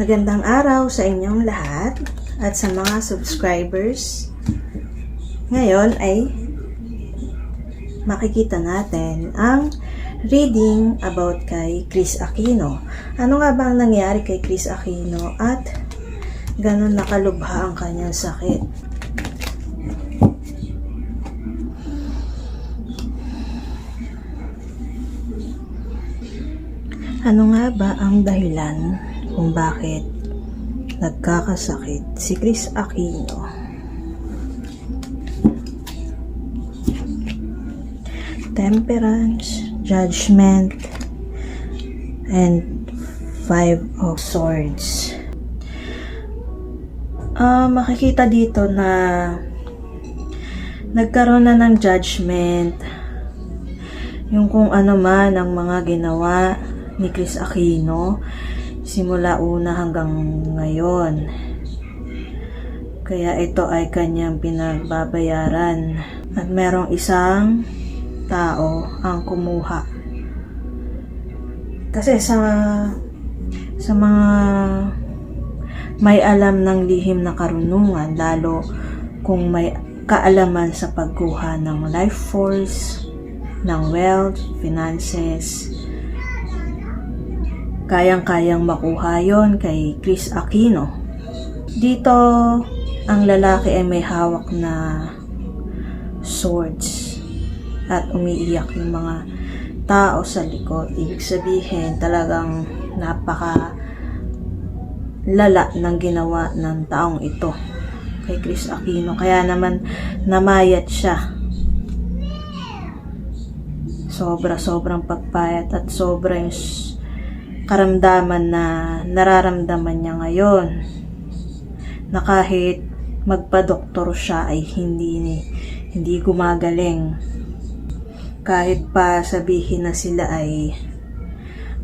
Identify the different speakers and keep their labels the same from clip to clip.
Speaker 1: Magandang araw sa inyong lahat at sa mga subscribers. Ngayon ay makikita natin ang reading about kay Chris Aquino. Ano nga ba ang nangyari kay Chris Aquino at ganun nakalubha ang kanyang sakit? Ano nga ba ang dahilan kung bakit nagkakasakit si Chris Aquino? Temperance, judgment, and five of swords. Ah, makikita dito na nagkaroon na ng judgment yung kung ano man ang mga ginawa ni Chris Aquino simula una hanggang ngayon. Kaya ito ay kanyang pinagbabayaran. At merong isang tao ang kumuha. Kasi sa sa mga may alam ng lihim na karunungan, lalo kung may kaalaman sa pagkuha ng life force, ng wealth, finances, kayang-kayang makuha yon kay Chris Aquino. Dito, ang lalaki ay may hawak na swords at umiiyak yung mga tao sa likod. Ibig sabihin, talagang napaka lala ng ginawa ng taong ito kay Chris Aquino. Kaya naman namayat siya. Sobra-sobrang pagpayat at sobra karamdaman na nararamdaman niya ngayon. Na kahit magpa-doktor siya ay hindi hindi gumagaling. Kahit pa sabihin na sila ay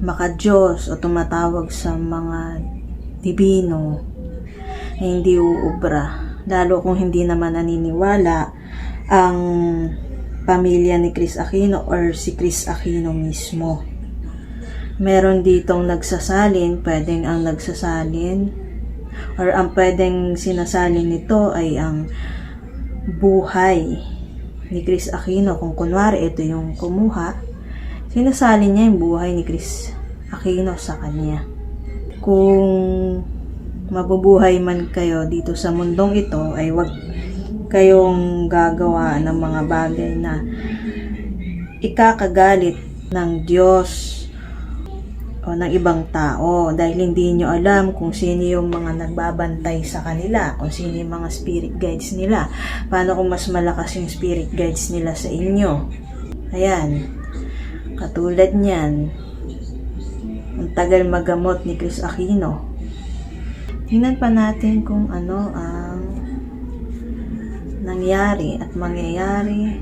Speaker 1: makadiyos o tumatawag sa mga dibino ay hindi uubra. Lalo kung hindi naman naniniwala ang pamilya ni Chris Aquino or si Chris Aquino mismo. Meron ditong nagsasalin, pwedeng ang nagsasalin or ang pwedeng sinasalin nito ay ang buhay ni Chris Aquino. Kung kunwari ito yung kumuha, sinasalin niya yung buhay ni Chris Aquino sa kanya. Kung mabubuhay man kayo dito sa mundong ito, ay wag kayong gagawa ng mga bagay na ikakagalit ng Diyos o ng ibang tao dahil hindi nyo alam kung sino yung mga nagbabantay sa kanila, kung sino yung mga spirit guides nila. Paano kung mas malakas yung spirit guides nila sa inyo? Ayan. Katulad niyan, ang tagal magamot ni Chris Aquino. Tingnan pa natin kung ano ang nangyari at mangyayari.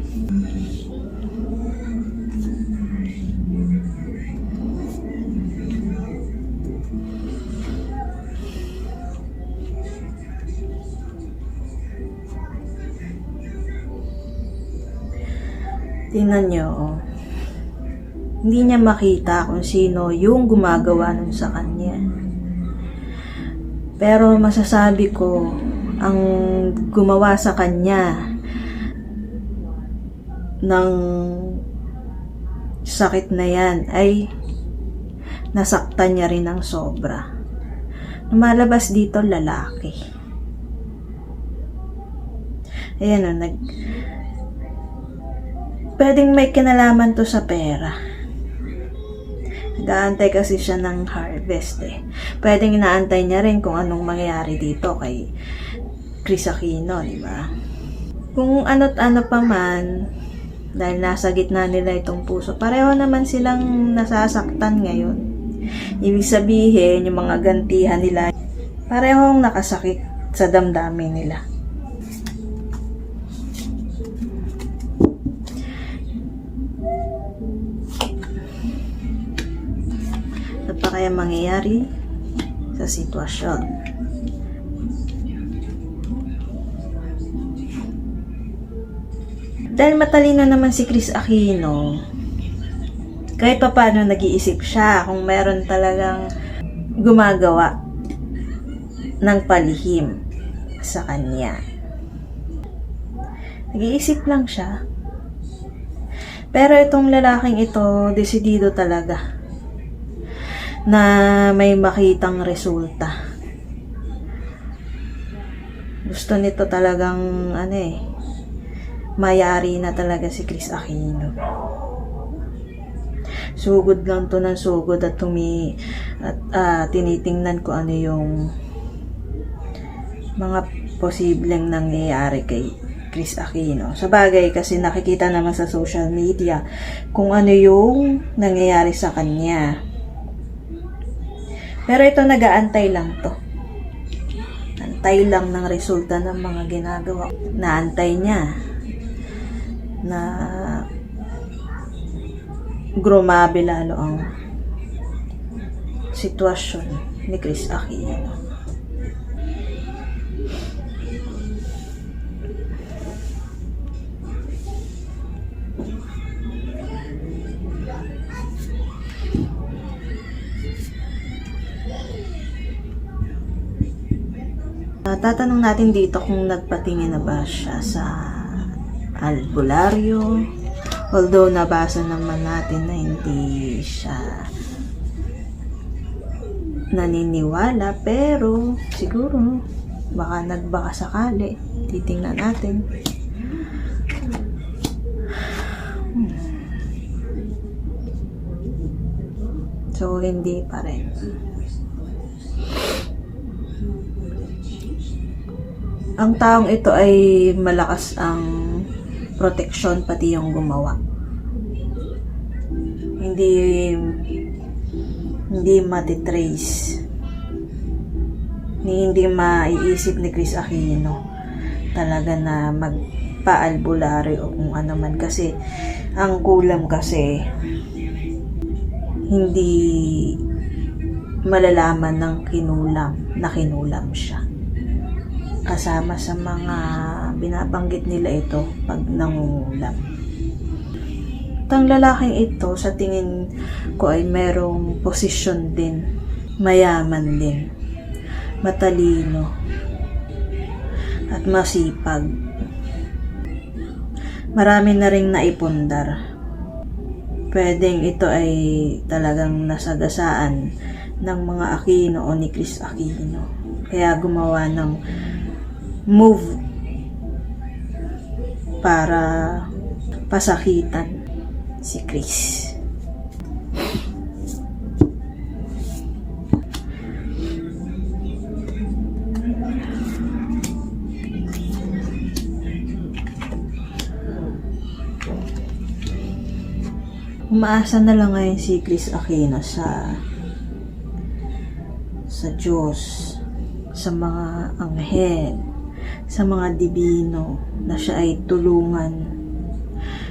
Speaker 1: Tingnan nyo, oh. Hindi niya makita kung sino yung gumagawa nun sa kanya. Pero masasabi ko, ang gumawa sa kanya ng sakit na yan ay nasaktan niya rin ng sobra. Lumalabas dito lalaki. Ayan o, nag... Pwedeng may kinalaman to sa pera. Nag-aantay kasi siya ng harvest eh. Pwedeng inaantay niya rin kung anong mangyayari dito kay Chris Aquino, di ba? Kung ano't ano pa man, dahil nasa gitna nila itong puso, pareho naman silang nasasaktan ngayon. Ibig sabihin, yung mga gantihan nila, parehong nakasakit sa damdamin nila. Kaya mangyayari sa sitwasyon? Dahil matalino naman si Chris Aquino, kahit pa paano nag-iisip siya kung meron talagang gumagawa ng palihim sa kanya. Nag-iisip lang siya. Pero itong lalaking ito, desidido talaga na may makitang resulta. Gusto nito talagang ano eh, mayari na talaga si Chris Aquino. Sugod lang to ng sugod at tumi at ah, tinitingnan ko ano yung mga posibleng nangyayari kay Chris Aquino. Sa bagay kasi nakikita naman sa social media kung ano yung nangyayari sa kanya. Pero ito nagaantay lang to. Antay lang ng resulta ng mga ginagawa. Naantay niya na grumabe lalo ang sitwasyon ni Chris Aquino. Tatanong natin dito kung nagpatingin na ba siya sa albularyo. Although nabasa naman natin na hindi siya naniniwala, pero siguro baka nagbaka sakali. Titingnan natin. Hmm. So, hindi pa rin. Ang taong ito ay malakas ang proteksyon pati yung gumawa. Hindi hindi matitrace. Ni hindi maiisip ni Chris Aquino talaga na magpaalbularyo o kung ano man kasi ang kulam kasi hindi malalaman ng kinulam na kinulam siya kasama sa mga binabanggit nila ito pag nangungulam. Tang lalaking ito sa tingin ko ay merong posisyon din, mayaman din, matalino, at masipag. Marami na ring naipundar. Pwedeng ito ay talagang nasagasaan ng mga Aquino o ni Chris Aquino. Kaya gumawa ng move para pasakitan si Chris. Umaasa na lang ngayon si Chris Aquino sa sa Diyos, sa mga anghel, sa mga dibino na siya ay tulungan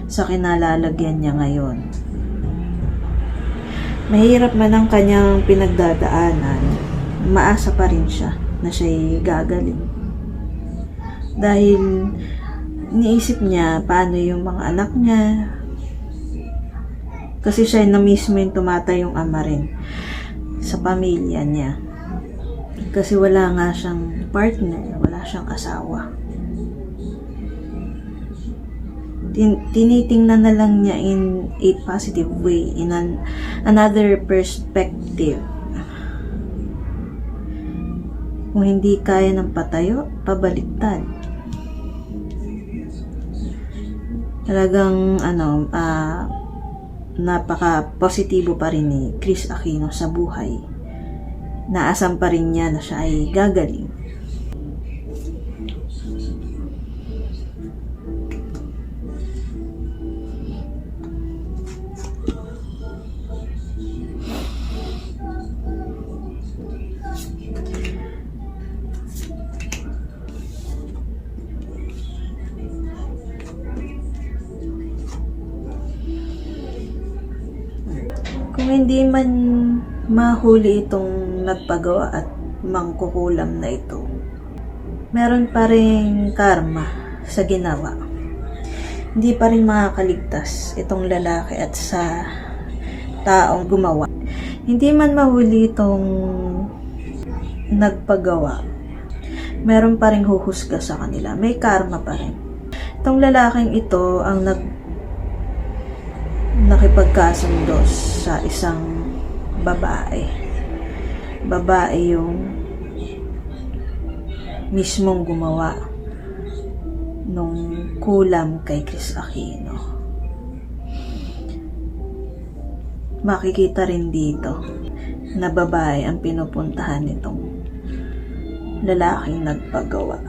Speaker 1: sa kinalalagyan niya ngayon. Mahirap man ang kanyang pinagdadaanan, maasa pa rin siya na siya'y gagaling. Dahil niisip niya paano yung mga anak niya, kasi siya na mismo yung tumatayong ama rin sa pamilya niya. Kasi wala nga siyang partner, siyang asawa. Tin- tinitingnan na lang niya in a positive way, in an, another perspective. Kung hindi kaya ng patayo, pabaliktad. Talagang, ano, ah, napaka-positibo pa rin ni Chris Aquino sa buhay naasam pa rin niya na siya ay gagaling. Hindi man mahuli itong nagpagawa at mangkukulam na ito, meron pa rin karma sa ginawa. Hindi pa rin makakaligtas itong lalaki at sa taong gumawa. Hindi man mahuli itong nagpagawa, meron pa rin huhusga sa kanila. May karma pa rin. Itong lalaking ito ang nag nakipagkasundo sa isang babae. Babae yung mismong gumawa nung kulam kay Chris Aquino. Makikita rin dito na babae ang pinupuntahan nitong lalaking nagpagawa.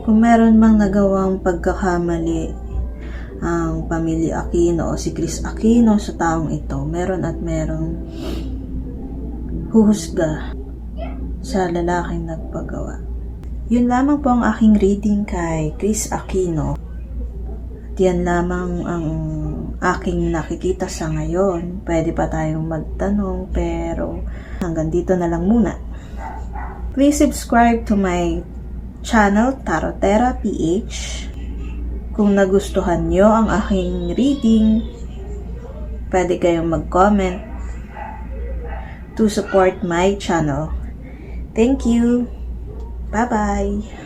Speaker 1: Kung meron mang nagawang pagkakamali ang pamilya Aquino o si Chris Aquino sa taong ito, meron at merong huhusga sa lalaking nagpagawa. Yun lamang po ang aking reading kay Chris Aquino. At yan lamang ang aking nakikita sa ngayon. Pwede pa tayong magtanong pero hanggang dito na lang muna. Please subscribe to my channel Tarotera PH. Kung nagustuhan nyo ang aking reading, pwede kayong mag-comment to support my channel. Thank you! Bye-bye!